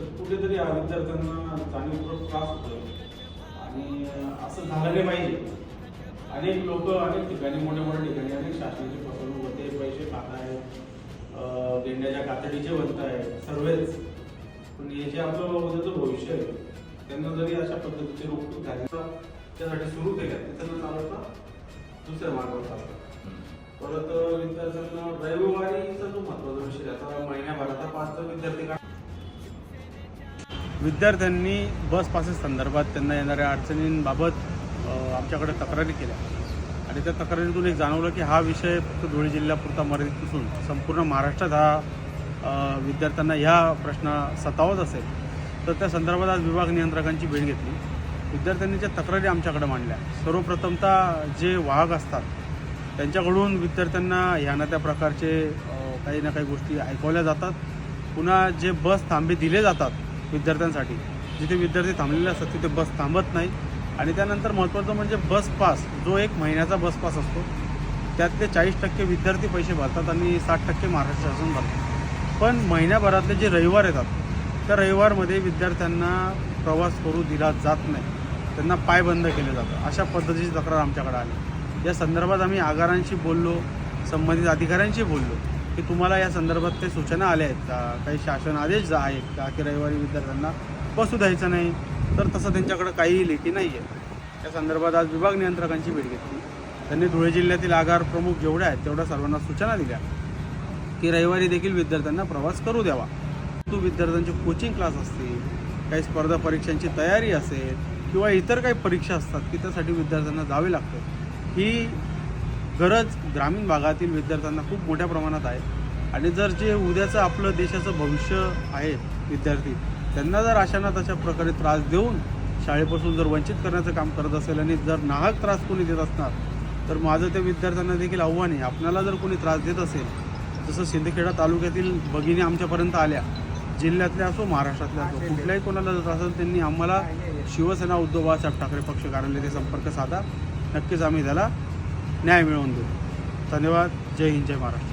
तर कुठेतरी या विद्यार्थ्यांना जाणीवपूर्वक त्रास होतो आणि असं झालं नाही पाहिजे अनेक लोक अनेक ठिकाणी मोठ्या मोठ्या ठिकाणी अनेक शासनाची फसवणूक होते पैसे खात आहेत गेंड्याच्या कातडीचे बनत आहेत सर्वच. पण हे जे आपलं उद्याचं भविष्य आहे त्यांना जरी अशा पद्धतीचे रोखून झाले त्यासाठी सुरू केल्या तर त्यांना चालवता दुसऱ्या मार्गावर चालतात परत विद्यार्थ्यांना रविवारीचा जो महत्त्वाचा विषय आहे, आता महिन्याभराचा पाच तर विद्यार्थी का विद्यार्थ्यांनी बस पासेस संदर्भात त्यांना येणाऱ्या अडचणींबाबत आमच्याकडे तक्रारी केल्या. आणि त्या तक्रारीतून एक जाणवलं की हा विषय फक्त धुळे जिल्ह्यापुरता मर्यादित नसून संपूर्ण महाराष्ट्रात हा विद्यार्थ्यांना ह्या प्रश्न सतावत असेल तर त्या संदर्भात आज विभाग नियंत्रकांची भेट घेतली. विद्यार्थ्यांनी ज्या तक्रारी आमच्याकडे मांडल्या सर्वप्रथमतः जे वाहक असतात त्यांच्याकडून विद्यार्थ्यांना ह्या ना त्या प्रकारचे काही ना काही गोष्टी ऐकवल्या जातात. पुन्हा जे बस थांबे दिले जातात विद्यार्थ्यांसाठी. जिथे विद्यार्थी थांबलेले असतात तिथे बस थांबत नाही. आणि त्यानंतर महत्त्वाचं म्हणजे बस पास जो एक महिन्याचा बस पास असतो त्यातले चाळीस टक्के विद्यार्थी पैसे भरतात आणि साठ टक्के महाराष्ट्र शासन भरतात पण महिन्याभरातले जे रविवार येतात त्या रविवारमध्ये विद्यार्थ्यांना प्रवास करू दिला जात नाही. त्यांना पाय बंद केले जातं अशा पद्धतीची तक्रार आमच्याकडे आली. या संदर्भात आम्ही आगारांशी बोललो संबंधित अधिकाऱ्यांशी बोललो. की तुम्हाला या संदर्भात काही सूचना आल्या आहेत का? काही शासन आदेश आहेत का की रविवारी विद्यार्थ्यांना बसू द्यायचं नाही? तर तसं त्यांच्याकडे काहीही लेखी नाही आहे या संदर्भात आज विभाग नियंत्रकांची भेट घेतली. त्यांनी धुळे जिल्ह्यातील आगार प्रमुख जेवढे आहेत तेवढ्या सर्वांना सूचना दिल्या की रविवारी देखील विद्यार्थ्यांना प्रवास करू द्यावा. तू विद्यार्थ्यांचे कोचिंग क्लास असतील काही स्पर्धा परीक्षांची तयारी असेल किंवा इतर काही परीक्षा असतात की त्यासाठी विद्यार्थ्यांना जावे लागतं. ही गरज ग्रामीण भागातील विद्यार्थ्यांना खूप मोठ्या प्रमाणात आहे. आणि जर जे उद्याचं आपलं देशाचं भविष्य आहे विद्यार्थी त्यांना जर अशांना तशा प्रकारे त्रास देऊन शाळेपासून जर वंचित करण्याचं काम करत असेल आणि जर नाहक त्रास कोणी देत असणार तर माझं त्या विद्यार्थ्यांना देखील आव्हान आहे. आपणाला जर कोणी त्रास देत असेल जसं सिंदखेडा तालुक्यातील भगिनी आमच्यापर्यंत आल्या जिल्ह्यातल्या असो महाराष्ट्रातल्या असो कुठल्याही कोणाला जर असेल त्यांनी आम्हाला शिवसेना उद्धव बाळासाहेब ठाकरे पक्ष कार्यालय ते संपर्क साधा. नक्कीच आम्ही त्याला न्याय मिळवून देऊ. धन्यवाद. जय हिंद जय महाराष्ट्र.